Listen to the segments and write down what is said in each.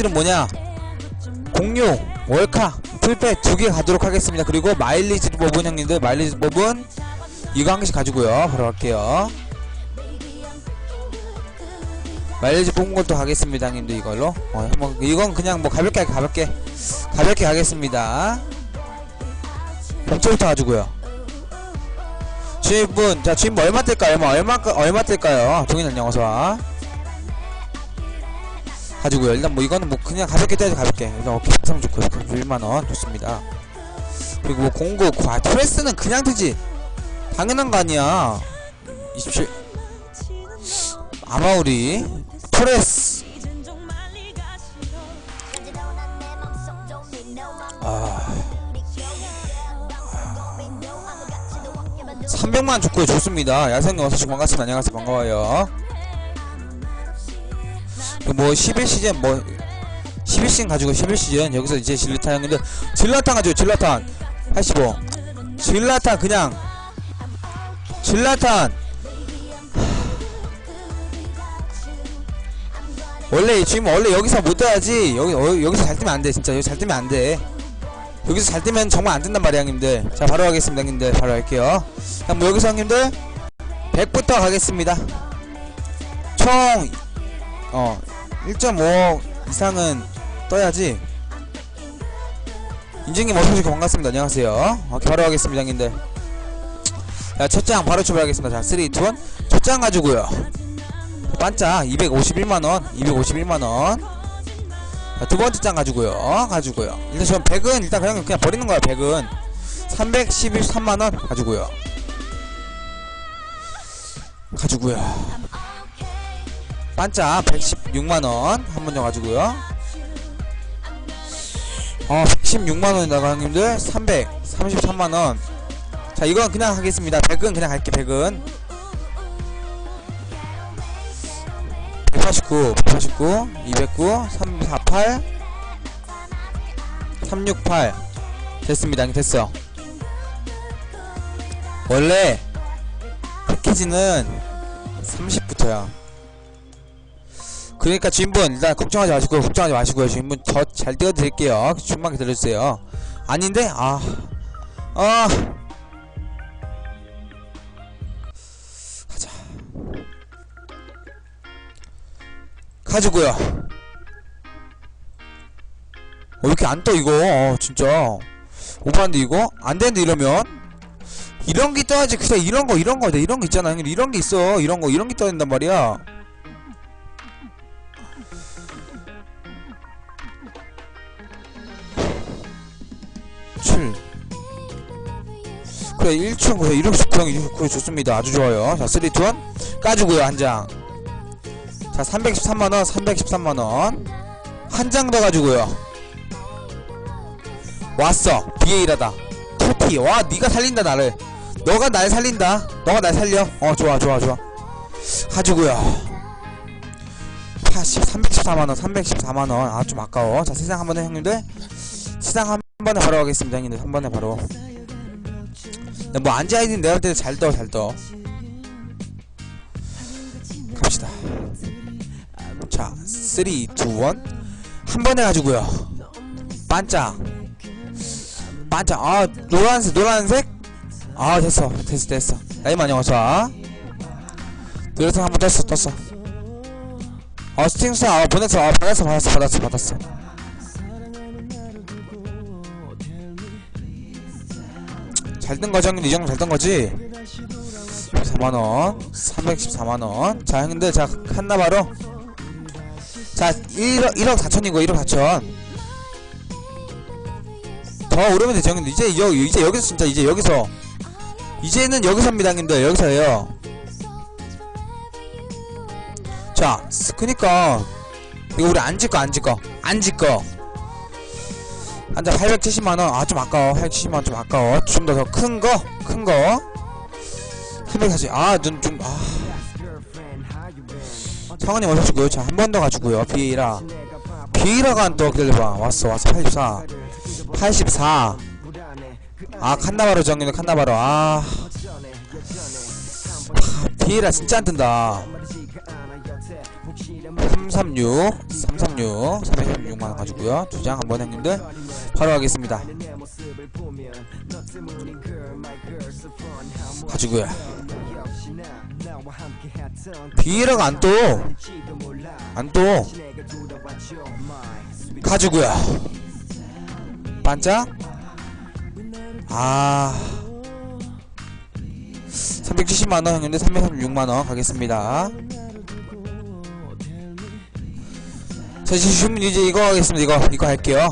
마일리지는 뭐냐? 공유 월카 풀백 두 개 가도록 하겠습니다. 그리고 마일리지 법은 형님들 마일리지 법은 이거 한 개씩 가지고요. 바로 갈게요. 마일리지 뽑은 것도 가겠습니다 형님들 이걸로. 어, 한번 이건 그냥 뭐 가볍게 가볍게 가볍게 가겠습니다. 복제부터 가지고요. 주인분 자 주인분 얼마 뜰까요? 얼마 얼마 얼마 뜰까요? 동일한 영어서와 가지고요 일단 뭐 이거는 뭐 그냥 가볍게 떼야지 가볍게. 일단 어깨 상상 좋고요 1만원. 좋습니다. 그리고 뭐 공구 과 트레스는 그냥 되지. 당연한 거 아니야. 27 아마우리 토레스. 아. 300만 좋고요. 좋습니다. 야생님 어서시 반갑습니다. 안녕하세요. 반가워요. 그 뭐 11시즌 뭐 11시즌 가지고 11시즌 여기서 이제 질라탄 형님들 질라탄 가지고 질라탄 85 질라탄 그냥 질라탄. 원래 지금 원래 여기서 못 떠야지. 여기 어, 여기서 잘 뜨면 안돼 진짜. 여기 잘 뜨면 안돼. 여기서 잘 뜨면 정말 안 뜬단 말이야 형님들. 자 바로 하겠습니다 형님들. 바로 할게요. 그럼 뭐 여기서 형님들? 100부터 가겠습니다. 총어 1.5 이상은 떠야지. 인증님 어서오시고 반갑습니다. 안녕하세요. 어, 바로 하겠습니다 형님들. 자 첫장 바로 출발하겠습니다. 자 3, 2, 1 첫장 가지고요. 반짝 251만원 251만원. 자, 두 번째 장 가지고요. 가지고요. 일단 전 100은 일단 그냥 그냥 버리는 거야 100은. 313만원 가지고요. 가지고요 반짝 116만원 한번더 가지고요. 어 116만원에다가 형님들 333만원. 자 이건 그냥 하겠습니다. 100은 그냥 갈게 100은. 189 189 209 348 368 됐습니다. 됐어. 원래 패키지는 30부터야 그러니까 주인분 일단 걱정하지 마시고 걱정하지 마시고요. 주인분 저 잘 띄워드릴게요. 좀만 기다려주세요. 아닌데? 아. 아. 가자. 가지고요. 어, 왜 이렇게 안 떠 이거? 어, 진짜. 오버한데 이거? 안 되는데 이러면? 이런 게 떠야지. 그냥 이런 거 이런 거 이런 거 있잖아. 형님 이런 게 있어. 이런 거 이런 게 떠야 된단 말이야 9회 1층 9회 2루 수평 29회 좋습니다. 아주 좋아요. 자 3투원. 까주고요 한 장 자 313만원 313만원. 한 장 더 가지고요. 왔어. 비에 일하다. 토티. 와 니가 살린다 나를. 너가 날 살린다. 너가 날 살려. 어 좋아 좋아 좋아. 가지고요. 80 314만원 314만원. 아 좀 아까워. 자 세상 한번에 형님들. 세상 한번에 바로 가겠습니다 형님들. 한번에 바로. 뭐 안지 아이디는 내가 볼 때는 잘떠 잘 떠. 갑시다. 자 3, 2, 1 한 번에 가지고요. 반짝. 반짝. 아 노란색 노란색? 아 됐어. 됐어 됐어. 나이 많이 어서 노란색 한번 떴어 떴어. 어 스팅스타 아 보냈어. 아 받았어 받았어 받았어 받았어 잘 뜬 거죠? 형님? 이 정도 잘 뜬 거지? 4만원. 314만원. 자 형님들 자 한나 바로. 자 1억 1억 4천이고 1억 4천. 더 오르면 되죠 형님들 이제 여, 이제 여기서 진짜 이제 여기서. 이제는 여기서입니다 형님들. 여기서예요. 자 스- 그니까. 이거 우리 안 짓거 안 짓거 안 짓거 한 장 870만원. 아 좀 아까워. 870만원 좀 아까워. 좀 더 더 큰거? 큰거? 340 아눈좀아. 성원님 어서오시고요. 자 한 번 더 가지고요. 비에이라. 비에이라가 또 기다려봐? 왔어 왔어. 84 84 아 칸나바로 정리는 칸나바로. 아. 비에이라 진짜 안 뜬다. 3 336 336 336만원 가지고요. 두 장 한번 형님들 바로 하겠습니다. 가지고요. 비에러가 안떠. 안떠. 가지고요. 반짝? 아. 370만원 형님들 336만원 가겠습니다 자 이제 주문 이제 이거 하겠습니다. 이거 이거 할게요.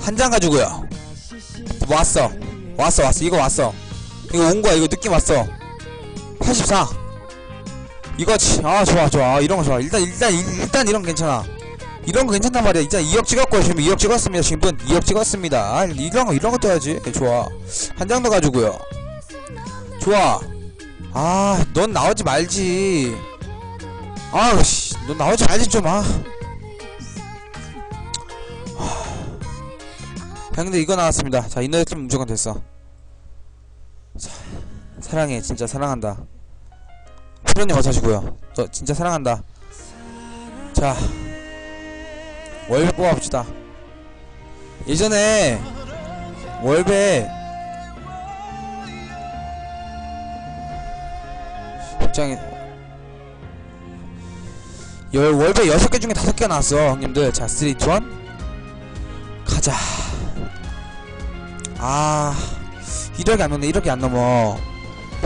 한 장 가지고요. 왔어. 왔어 왔어. 이거 왔어. 이거 온 거야. 이거 느낌 왔어. 84 이거 치, 아 좋아 좋아. 이런 거 좋아. 일단 일단 일단 이런 거 괜찮아. 이런 거 괜찮단 말이야. 일단 2억 찍었고요 지금 2억 찍었습니다 지금 분. 2억 찍었습니다. 이런 거 이런 거 떠야지. 좋아. 한 장 더 가지고요. 좋아 아 넌 나오지 말지. 아우씨 넌 나오지 말지 좀아. 형님들 이거 나왔습니다. 자 이 노래 좀 무조건 됐어. 자, 사랑해. 진짜 사랑한다. 프로님 어서시고요. 너 진짜 사랑한다. 자 월배 뽑아봅시다. 예전에 월배 입장에 열 월배 6개 중에 5개 나왔어 형님들. 자 3, 2, 1 가자. 아 1억이 안 넘네. 1억이 안 넘어.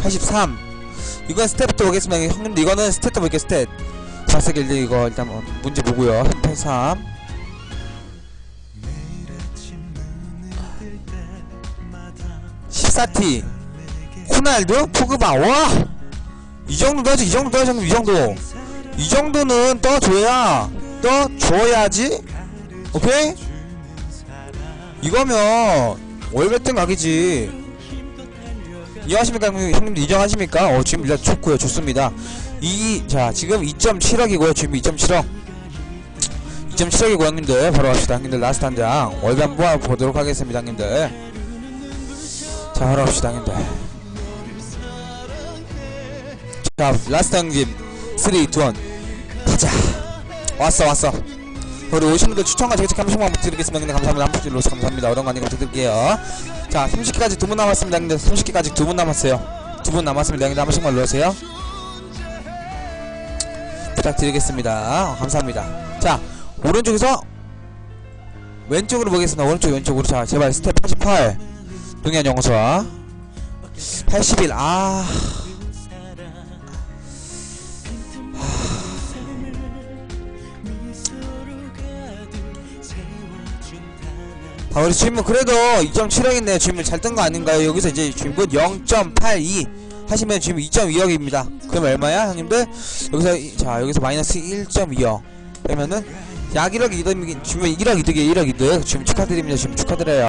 83 이건 스텝부터 보겠습니다. 형님들 이거는 스탯부터 볼게요 스탯 자세 길드 이거 일단 뭐 문제 보고요. 83 14T 호날두? 포그바. 와 이 정도 떠야지 이 정도 떠야지 이 정도. 이 정도는 떠줘야 떠줘야지. 오케이? 이거면 월배등 각이지. 이해하십니까 형님- 형님들 인정하십니까? 어 지금 일단 좋고요. 좋습니다. 이 자 지금 2.7억이고요. 지금 2.7억. 2.7억이고 형님들. 바로 갑시다. 형님들 라스트 한 장. 월배 한번 보도록 하겠습니다 형님들. 자 바로 갑시다 형님들 자 라스트 형님 3, 2, 1 가자 왔어 왔어 우리 오신 분들 추천과 제작 한 번씩만 부탁드리겠습니다. 근데 감사합니다. 한 번씩 로스 감사합니다. 어려운 거 아니고 부탁드릴게요. 자, 30개까지 두 분 남았습니다. 근데 30개까지 두 분 남았어요. 두 분 남았습니다. 근데 한 번씩만 눌러주세요. 부탁드리겠습니다. 어, 감사합니다. 자, 오른쪽에서 왼쪽으로 보겠습니다. 오른쪽 왼쪽으로 자, 제발 스텝 88 동현 영서와 81 아. 아 우리 질문 그래도 2.7억인데 질문 잘 뜬 거 아닌가요? 여기서 이제 질문 0.82 하시면 지금 2.2억입니다. 그럼 얼마야 형님들? 여기서 이- 자 여기서 마이너스 1.2억 빼면은 약 1억 이득 지금 1억 이득이에요 1억 이득 지금 축하드립니다 지금 축하드려요